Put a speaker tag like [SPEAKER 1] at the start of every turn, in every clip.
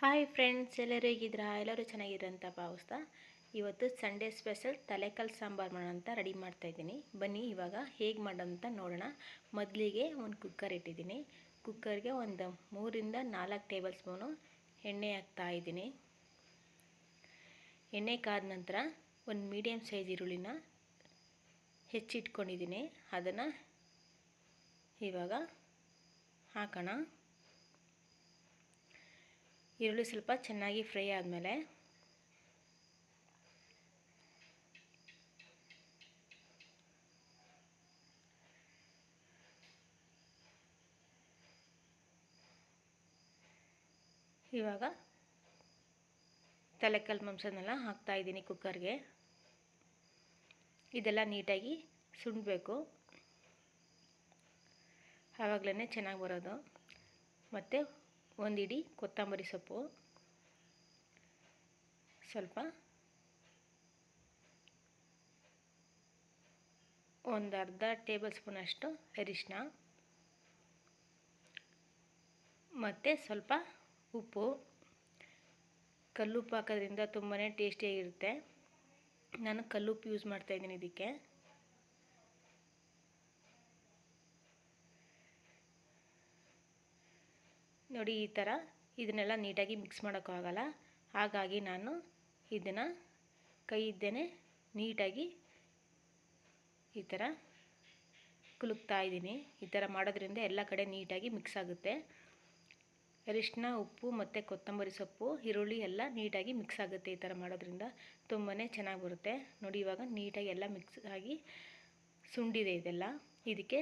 [SPEAKER 1] Hi friends ಎಲ್ಲರೂ ಹೇಗಿದ್ದೀರಾ? ಎಲ್ಲರೂ ಚೆನ್ನಾಗಿದ್ರಂತ ಭಾವಿಸ್ತಾ ಇವತ್ತು ಸಂಡೇ ಸ್ಪೆಷಲ್ ತಲೆಕಲ್ ಸಾಂಬಾರು ಮಾಡೋಣ ಅಂತ ರೆಡಿ ಮಾಡ್ತಾಯಿದ್ದೀನಿ ಬನ್ನಿ, ಇವಾಗ ಹೇಗೆ ಮಾಡೋಂತ ನೋಡೋಣ. ಮೊದಲಿಗೆ ಒಂದು ಕುಕ್ಕರ್ ಇಟ್ಟಿದ್ದೀನಿ. ಕುಕ್ಕರ್ಗೆ ಒಂದು ಮೂರಿಂದ ನಾಲ್ಕು ಟೇಬಲ್ ಸ್ಪೂನು ಎಣ್ಣೆ ಹಾಕ್ತಾ ಇದ್ದೀನಿ. ಎಣ್ಣೆ ಕಾದ ನಂತರ ಒಂದು ಮೀಡಿಯಮ್ ಸೈಜ್ ಈರುಳ್ಳಿನ ಹೆಚ್ಚಿಟ್ಕೊಂಡಿದ್ದೀನಿ. ಅದನ್ನು ಇವಾಗ ಹಾಕೋಣ. ಈರುಳ್ಳಿ ಸ್ವಲ್ಪ ಚೆನ್ನಾಗಿ ಫ್ರೈ ಆದಮೇಲೆ ಇವಾಗ ತಲೆಕಲ್ ಮಾಂಸನೆಲ್ಲ ಹಾಕ್ತಾಯಿದ್ದೀನಿ ಕುಕ್ಕರ್ಗೆ. ಇದೆಲ್ಲ ನೀಟಾಗಿ ಸುಣ್ಣಬೇಕು ಆವಾಗಲೇ ಚೆನ್ನಾಗಿ ಬರೋದು. ಮತ್ತು ಒಂದು ಇಡೀ ಕೊತ್ತಂಬರಿ ಸೊಪ್ಪು. ಸ್ವಲ್ಪ ಒಂದು ಅರ್ಧ ಟೇಬಲ್ ಸ್ಪೂನಷ್ಟು ಅರಿಶಿನ ಮತ್ತು ಸ್ವಲ್ಪ ಉಪ್ಪು. ಕಲ್ಲುಪ್ಪು ಹಾಕೋದ್ರಿಂದ ತುಂಬಾ ಟೇಸ್ಟಿಯಾಗಿರುತ್ತೆ ನಾನು ಕಲ್ಲುಪ್ಪು ಯೂಸ್ ಮಾಡ್ತಾಯಿದ್ದೀನಿ ಇದಕ್ಕೆ. ನೋಡಿ ಈ ಥರ ಇದನ್ನೆಲ್ಲ ನೀಟಾಗಿ ಮಿಕ್ಸ್ ಮಾಡೋಕ್ಕಾಗಲ್ಲ ಹಾಗಾಗಿ ನಾನು ಇದನ್ನು ಕೈ ಇದ್ದೇನೆ ನೀಟಾಗಿ ಈ ಥರ ಕುಲುಕ್ತಾ ಇದ್ದೀನಿ. ಈ ಥರ ಮಾಡೋದ್ರಿಂದ ಎಲ್ಲ ಕಡೆ ನೀಟಾಗಿ ಮಿಕ್ಸ್ ಆಗುತ್ತೆ. ಅರಿಶಿನ ಉಪ್ಪು ಮತ್ತು ಕೊತ್ತಂಬರಿ ಸೊಪ್ಪು, ಈರುಳ್ಳಿ ಎಲ್ಲ ನೀಟಾಗಿ ಮಿಕ್ಸ್ ಆಗುತ್ತೆ ಈ ಥರ ಮಾಡೋದ್ರಿಂದ. ತುಂಬಾ ಚೆನ್ನಾಗಿ ಬರುತ್ತೆ. ನೋಡಿ ಇವಾಗ ನೀಟಾಗಿ ಎಲ್ಲ ಮಿಕ್ಸ್ ಆಗಿ ಸುಂಡಿದೆ ಇದೆಲ್ಲ. ಇದಕ್ಕೆ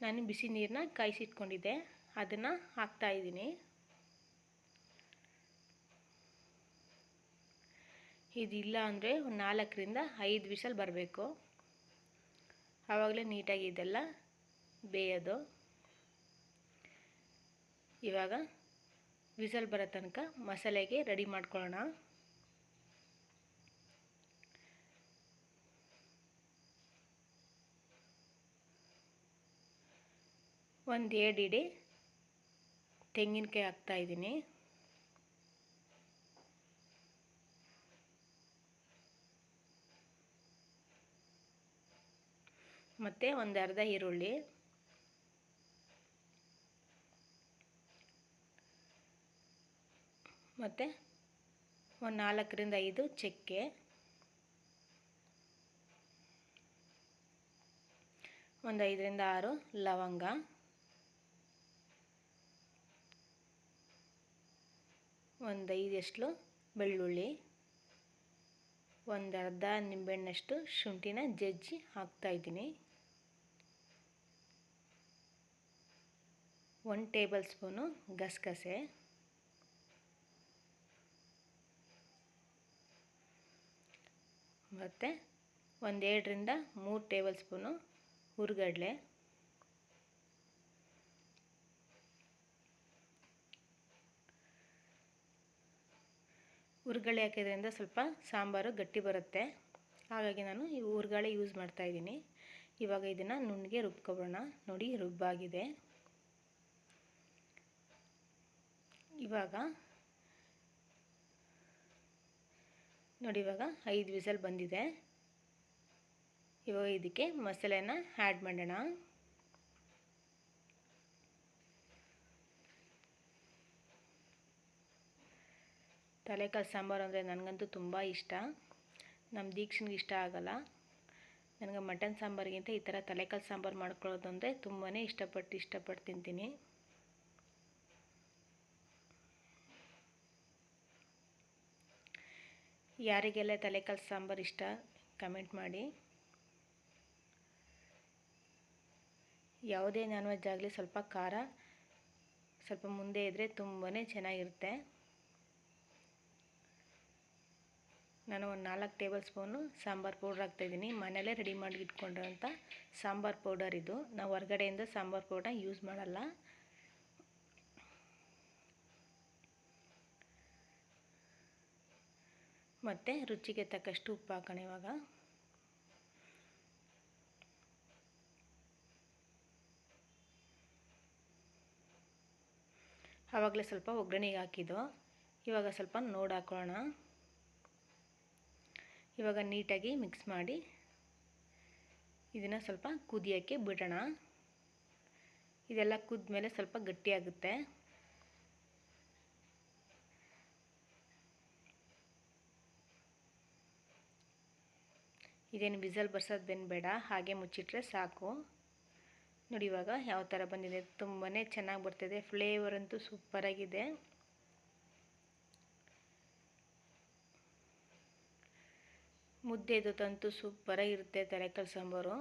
[SPEAKER 1] ನಾನು ಬಿಸಿ ನೀರನ್ನ ಕಾಯಿಸಿಟ್ಕೊಂಡಿದ್ದೆ. ಅದನ್ನು ಹಾಕ್ತಾಯಿದ್ದೀನಿ ಇದಿಲ್ಲ ಅಂದರೆ ಒಂದು ನಾಲ್ಕರಿಂದ ಐದು ವಿಷಲ್ ಬರಬೇಕು. ಆವಾಗಲೇ ನೀಟಾಗಿ ಇದೆಲ್ಲ ಬೇಯೋದು. ಇವಾಗ ವಿಸಲ್ ಬರೋ ತನಕ ಮಸಾಲೆಗೆ ರೆಡಿ ಮಾಡ್ಕೊಳ್ಳೋಣ. ಒಂದು ಎರಡು ಇಡಿ ತೆಂಗಿನಕಾಯಿ ಹಾಕ್ತಾಯಿದ್ದೀನಿ ಮತ್ತು ಒಂದು ಅರ್ಧ ಈರುಳ್ಳಿ. ಮತ್ತು ಒಂದು ನಾಲ್ಕರಿಂದ ಐದು ಚಕ್ಕೆ. ಒಂದು ಐದರಿಂದ ಆರು ಲವಂಗ. ಒಂದು ಐದಷ್ಟು ಬೆಳ್ಳುಳ್ಳಿ ಒಂದು ಅರ್ಧ ನಿಂಬೆಹಣ್ಣಷ್ಟು ಶುಂಠಿನ ಜಜ್ಜಿ ಹಾಕ್ತಾಯಿದ್ದೀನಿ ಒಂದು ಟೇಬಲ್ ಸ್ಪೂನು ಗಸಗಸೆ, ಮತ್ತು ಒಂದೆರಡರಿಂದ ಮೂರು ಟೇಬಲ್ ಸ್ಪೂನು ಹುರ್ಗಡ್ಲೆ ಹುರ್ಗಡ್ಲೆ ಹಾಕಿದ್ರಿಂದ ಸ್ವಲ್ಪ ಸಾಂಬಾರು ಗಟ್ಟಿ ಬರುತ್ತೆ. ಹಾಗಾಗಿ ನಾನು ಈ ಹುರ್ಗಡ್ಲೆ ಯೂಸ್ ಮಾಡ್ತಾಯಿದ್ದೀನಿ ಇವಾಗ ಇದನ್ನು ನುಣ್ಣಗೆ ರುಬ್ಕೊಬೋಣ ನೋಡಿ, ರುಬ್ಬಾಗಿದೆ. ಇವಾಗ ನೋಡಿ, ಇವಾಗ ಐದು ವಿಸಲ್ ಬಂದಿದೆ. ಇವಾಗ ಇದಕ್ಕೆ ಮಸಾಲೆನ ಆ್ಯಡ್ ಮಾಡೋಣ. ತಲೆಕಾಲು ಸಾಂಬಾರು ಅಂದರೆ ನನಗಂತೂ ತುಂಬ ಇಷ್ಟ. ನಮ್ಮ ದೀಕ್ಷನ್ಗೆ ಇಷ್ಟ ಆಗಲ್ಲ. ನನಗೆ ಮಟನ್ ಸಾಂಬಾರಿಗಿಂತ ಈ ಥರ ತಲೆಕಾಲು ಸಾಂಬಾರು ಮಾಡ್ಕೊಳ್ಳೋದು ಅಂದರೆ ತುಂಬಾ ಇಷ್ಟಪಟ್ಟು ಇಷ್ಟಪಟ್ಟು ತಿಂತೀನಿ. ಯಾರಿಗೆಲ್ಲ ತಲೆಕಾಲು ಸಾಂಬಾರು ಇಷ್ಟ ಕಮೆಂಟ್ ಮಾಡಿ. ಯಾವುದೇ ನಾನ್ ವೆಜ್ ಆಗಲಿ ಸ್ವಲ್ಪ ಖಾರ, ಸ್ವಲ್ಪ ಮುಂದೆ ಇದ್ದರೆ ತುಂಬಾ ಚೆನ್ನಾಗಿರುತ್ತೆ. ನಾನು ಒಂದು ನಾಲ್ಕು ಟೇಬಲ್ ಸ್ಪೂನು ಸಾಂಬಾರು ಪೌಡ್ರ್ ಹಾಕ್ತಾಯಿದ್ದೀನಿ. ಮನೆಯಲ್ಲೇ ರೆಡಿ ಮಾಡಿ ಇಟ್ಕೊಂಡಿರೋಂಥ ಸಾಂಬಾರು ಪೌಡರ್ ಇದು. ನಾವು ಹೊರಗಡೆಯಿಂದ ಸಾಂಬಾರು ಪೌಡರ್ ಯೂಸ್ ಮಾಡಲ್ಲ. ಮತ್ತು ರುಚಿಗೆ ತಕ್ಕಷ್ಟು ಉಪ್ಪು ಹಾಕೋಣ ಇವಾಗ. ಆವಾಗಲೇ ಸ್ವಲ್ಪ ಒಗ್ಗರಣೆಗೆ ಹಾಕಿದ್ದು. ಇವಾಗ ಸ್ವಲ್ಪ ನೋಡಿ ಹಾಕೊಳ್ಳೋಣ. ಇವಾಗ ನೀಟಾಗಿ ಮಿಕ್ಸ್ ಮಾಡಿ ಇದನ್ನು ಸ್ವಲ್ಪ ಕುದಿಯೋಕ್ಕೆ ಬಿಡೋಣ. ಇದೆಲ್ಲ ಕುದ್ಮೇಲೆ ಸ್ವಲ್ಪ ಗಟ್ಟಿಯಾಗುತ್ತೆ. ಇದೇನು ಬಿಸಲ್ ಬರ್ಸೋದು ಬೆನ್ ಬೇಡ, ಹಾಗೆ ಮುಚ್ಚಿಟ್ರೆ ಸಾಕು. ನೋಡಿ ಇವಾಗ ಯಾವ ಥರ ಬಂದಿದೆ ತುಂಬಾ ಚೆನ್ನಾಗಿ ಬರ್ತಿದೆ ಫ್ಲೇವರ್ ಅಂತೂ ಸೂಪರಾಗಿದೆ ಮುದ್ದೆ ತಂತು ಸೂಪರಾಗಿರುತ್ತೆ ತರಕಲ್ ಸಾಂಬಾರು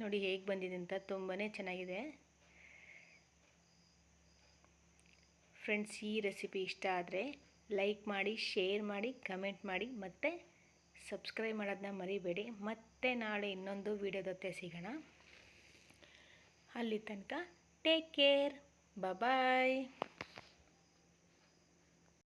[SPEAKER 1] ನೋಡಿ ಹೇಗೆ ಬಂದಿದೆ ಅಂತ ತುಂಬಾ ಚೆನ್ನಾಗಿದೆ. ಫ್ರೆಂಡ್ಸ್ ಈ ರೆಸಿಪಿ ಇಷ್ಟ ಆದರೆ ಲೈಕ್ ಮಾಡಿ ಶೇರ್ ಮಾಡಿ ಕಮೆಂಟ್ ಮಾಡಿ ಮತ್ತು ಸಬ್ಸ್ಕ್ರೈಬ್ ಮಾಡೋದನ್ನ ಮರಿಬೇಡಿ. ಮತ್ತೆ ನಾಳೆ ಇನ್ನೊಂದು ವಿಡಿಯೋದೊತ್ತೆ ಸಿಗೋಣ. ಅಲ್ಲಿ ತನಕ ಟೇಕ್ ಕೇರ್ ಬಾಯ್